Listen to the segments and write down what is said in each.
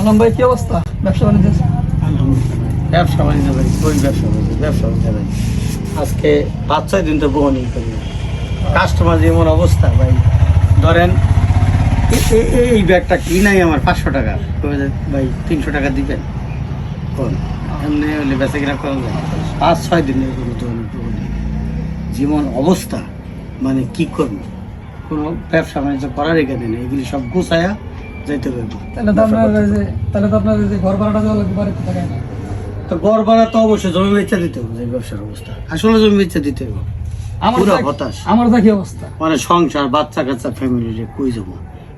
আলম ভাই, কি অবস্থা? ব্যবসা বাণিজ্য? ব্যবসা বাণিজ্য ভাই ব্যবসা বাণিজ্য? ব্যবসা বাণিজ্য ভাই। আজকে পাঁচ, ছয় দিন তো বহনই করি কাস্টমার যেমন অবস্থা ভাই, ধরেন এই ব্যাগটা কি নাই আমার পাঁচশো টাকা? ভাই, তিনশো টাকা দিবেন? কোন? এমনি হলে বেঁচে কিনা করা যায়। পাঁচ, ছয় দিন এগুলো ধরুন বহনই যেমন অবস্থা মানে কি করব? কোনো ব্যবসা বাণিজ্য করার এখানে নেই। এগুলি সব গুছায়া যাইতে হবে তাহলে তো আপনার যে তাহলে তো আপনার যে ঘর ভাড়াটা দেওয়া লাগবে বাড়িতে থাকায় না। তো গড় ভাড়া তো অবশ্যই জমি বেচা দিতে হবে এই ব্যবসার অবস্থা। আসলে জমি বেচা দিতে হবে। আমার হতাশ। আমার দা অবস্থা? মানে সংসার বাচ্চা কাচ্চা ফ্যামিলি কই যাব?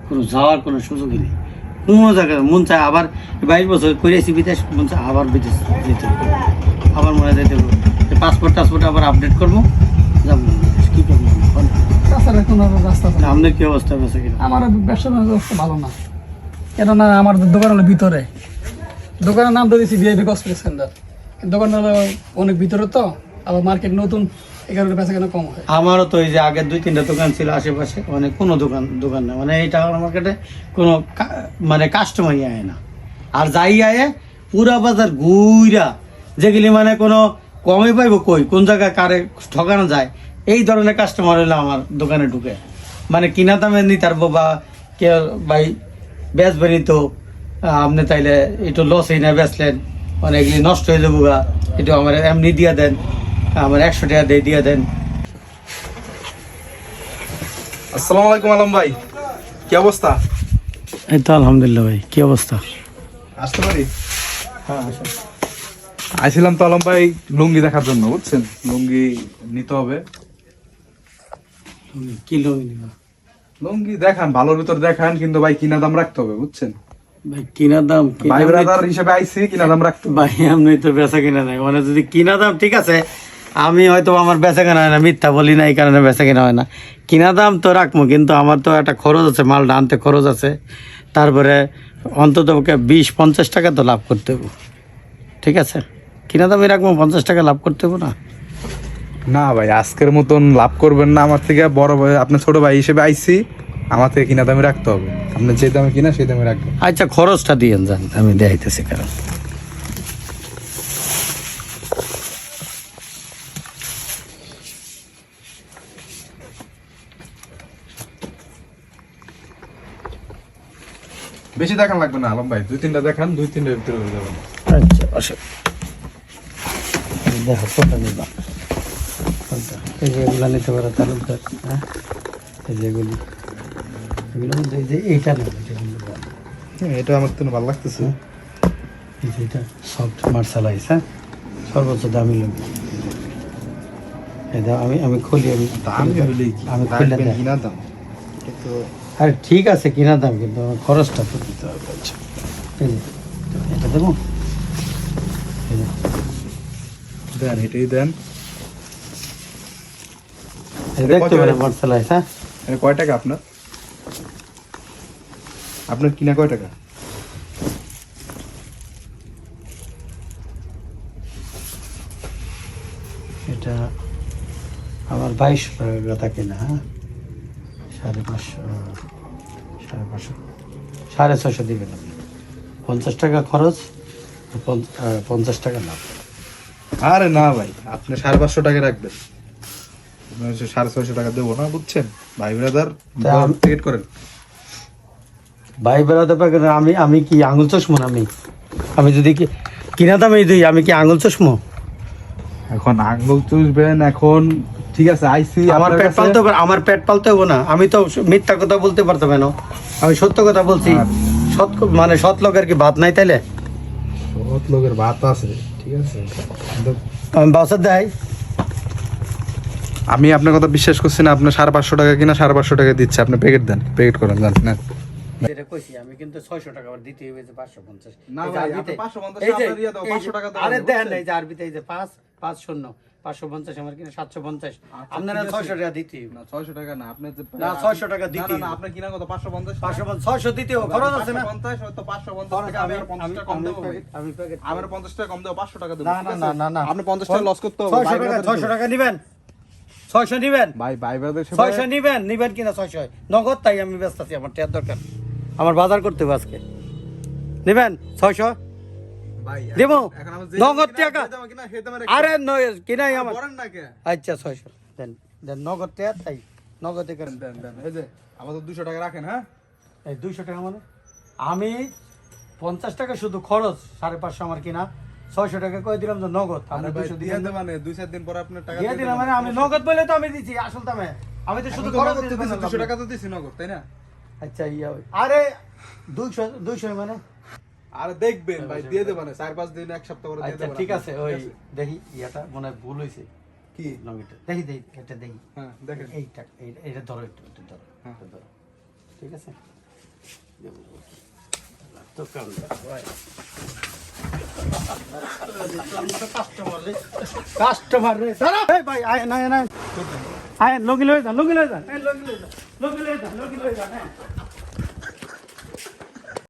কোনো যাওয়ার কোনো সুযোগই নেই। কোনো জায়গায় মন চায় আবার বাইশ বছর করেছি বিদেশ মন চায় আবার বিদেশ যেতে হবে। আবার মনে যেতে হবে। পাসপোর্ট টাসপোর্ট আবার আপডেট করব যাব। কি করব আপনার কি অবস্থা? আমার ব্যবসা অবস্থা ভালো না। কেননা আমার দোকান হলো ভিতরে। দোকানের নাম তো দিয়েছি ভিআইপি কসমেটিক সেন্টার দোকান হলো অনেক ভিতরে তো, আবার মার্কেট নতুন বেচা কম হয়। আমারও তো এই যে আগের দুই, তিনটা দোকান ছিল আশেপাশে মানে কোনো দোকান দোকান না। মানে এই টাকার মার্কেটে কোনো মানে কাস্টমারই আয় না। আর যাই আয়ে, পুরা বাজার ঘুইরা, যেগুলি মানে কোনো কমে পাইবো কই, কোন জায়গায় কারে ঠকানো যায়, এই ধরনের কাস্টমার হলে আমার দোকানে ঢুকে। মানে কিনা দামে নিতে পারব বা কে ভাই বেচবেনি তো। আপনি তাইলে একটু লসই না বেচলেন এগুলি নষ্ট হয়ে যাব গা। একটু আমার এমনি দিয়ে দেন আমার একশো টাকা দিয়ে দিয়ে দেন। আসসালামু আলাইকুম আলম ভাই কি অবস্থা? এই তো আলহামদুলিল্লাহ ভাই কি অবস্থা? আসতে পারি? হ্যাঁ আইছিলাম তো আলম ভাই লুঙ্গি দেখার জন্য বুঝছেন? লুঙ্গি নিতে হবে। কি লোক নিবা? লুঙ্গি দেখান ভালোর ভিতর দেখান কিন্তু ভাই কিনা দাম রাখতে হবে বুঝছেন? ভাই কিনা দাম কিনা ভাই দাম- ব্রাদার হিসেবে আইছি কিনা দাম রাখতে ভাই আমি তো বেচা কিনা নাই। মানে যদি কিনা দাম ঠিক আছে আমি হয়তো আমার বেচা কেনা হয় না মিথ্যা বলি না এই কারণে বেচা কেনা হয় না। কিনা দাম তো রাখব কিন্তু আমার তো একটা খরচ আছে মালটা আনতে খরচ আছে। তারপরে অন্তত বিশ পঞ্চাশ টাকা তো লাভ করতে হবে। ঠিক আছে? কিনা দামই রাখব পঞ্চাশ টাকা লাভ করতে হবে না। না ভাই আজকের মতন লাভ করবেন না। আমার থেকে বড় ভাই আপনার ছোট ভাই হিসেবে আইছি আমার থেকে কিনা দামে রাখতে হবে। আপনি যে দামে কিনা সেই দামে রাখবেন। আচ্ছা খরচটা দিয়ে যান আমি দেখাইতেছি কারণ। বেশি দেখান লাগবে না আলম ভাই। দুই তিনটা দেখান দুই তিনটার ভিতরে হয়ে যাবে। আচ্ছা আসে দেখো কোনটা এই যে এগুলো নিতে পারো তালুকদার হ্যাঁ? এই যে এগুলি। এগুলো মধ্যে এই যে এইটা নেবে এটা কিন্তু হ্যাঁ, এটা আমার তো ভালো লাগতেছে। এই যে এটা সফট মার্শালাইজ হ্যাঁ? সর্বোচ্চ দামি লোক। দাও আমি আমি খুলি আমি দামি আমি খুলে কিনা দাম? কিন্তু আরে ঠিক আছে কিনা দাম কিন্তু খরচটা তো দিতে হবে আচ্ছা। এটা দেবো। দেন এটাই দেন। দেখতে মার্শালাইজ হ্যাঁ? এটা কয় টাকা আপনার? আপনার কিনা কয় টাকা? এটা আমার বাইশশো টাকা কথা কিনা হ্যাঁ? সাড়ে পাঁচশো সাড়ে পাঁচশো সাড়ে ছশো দিবেন আপনি। পঞ্চাশ টাকা খরচ পঞ্চাশ টাকা লাভ। আরে না ভাই আপনি সাড়ে পাঁচশো টাকা রাখবেন। সাড়ে ছয়শো টাকা দেবো না বুঝছেন? ভাই ব্রাদার টিকিট করেন। ভাই বেড়াতে পারে আমি আমি কি আঙুল চশমো আমি আমি যদি কি কিনা দামে দিই আমি কি আঙুল চশমো? এখন আঙ্গুল চুষবেন এখন ঠিক আছে আইসি আমার পেট পালতে হবে আমার পেট পালতে হবে না। আমি তো মিথ্যা কথা বলতে পারতাম কেন? আমি সত্য কথা বলছি। সৎ মানে সৎ লোকের কি ভাত নাই তাইলে? সৎ লোকের ভাত আছে ঠিক আছে। আমি বাসার দেয়। আমি আপনার কথা বিশ্বাস করছি না আপনার সাড়ে পাঁচশো টাকা কিনা সাড়ে পাঁচশো টাকা দিচ্ছে। আপনি প্যাকেট দেন প্যাকেট করেন জান না যেটা কইছি আমি কিন্তু 600 টাকা আবার দিতে হইবে যে 550 না এই যে ভাই, আরবিতে- আপনি 550 এই আপনার দাও, 500 টাকা দাও, আরে দেন এই যে আরবিতে এই যে 5 5 শূন্য 550 আমার কিনা 750 আচ্ছা, আপনারা ঠিক 600 টাকা দিতে হইবে। না ছয়শো টাকা না আপনি যে না, 600 টাকা দিতে না, না হবে। কিনা কত? পাঁচশো পঞ্চাশ 550 600 দিতে হবে খরচ আছে না? হয়তো টাকা আমি আমি আর পঞ্চাশ আমি টাকা কম দেবো আমি প্যাকেট আমার পঞ্চাশ টাকা কম দেবো পাঁচশো টাকা দেবো না না না না না। আপনি পঞ্চাশ টাকা লস করতে হবে 600 টাকা ব্রাদার 600 টাকা নিবেন। 600 নিবেন? ভাই ভাই 600 নিবেন? নিবেন কিনা 600 নগদ তাই আমি ব্যস্ত আছি আমার টাকার দরকার। আমার বাজার করতে হবে আজকে। নেবেন? ছয়শো? দেবো? নগদ টাকা? কিনা সেটা আরে নয় কিনাই আমার না কে? আচ্ছা ছয়শো। দেন দেন নগদ তাই। নগদে করেন। দেন দেন এই যে আমাদের দুশো টাকা রাখেন হ্যাঁ? এই দুইশো টাকা মানে? আমি পঞ্চাশ টাকা শুধু খরচ সাড়ে পাঁচশো আমার কিনা। ছয়শো টাকা কয়ে দিলাম যে নগদ আপনি আরে দুইশো দিয়ে দেবেন দুই চার দিন পরে আপনার টাকা দিয়ে দিলাম মানে আমি নগদ বলে তো আমি দিচ্ছি আসল দামে। আমি তো শুধু খরচ দুশো টাকা তো দিছি নগদ তাই না? আচ্ছা ইয়া। আরে দুইশো দুইশো মানে? আরে দেখবেন ভাই দিয়ে দেবেন চার পাঁচ দিন এক সপ্তাহ করে দিয়ে আচ্ছা দেবেন ঠিক আছে ওই দেখি ইয়াটা মনে হয় ভুল হয়েছে। কি? লঙ্গিটা দেখি দেখি এটা দেখি। হ্যাঁ দেখেন। এইটা এটা ধরো একটু একটু ধরো হ্যাঁ। ধরো। ঠিক আছে? তো কারণ কাস্টমার রে দাঁড়া এই ভাই আয় না না আয়। হ্যাঁ।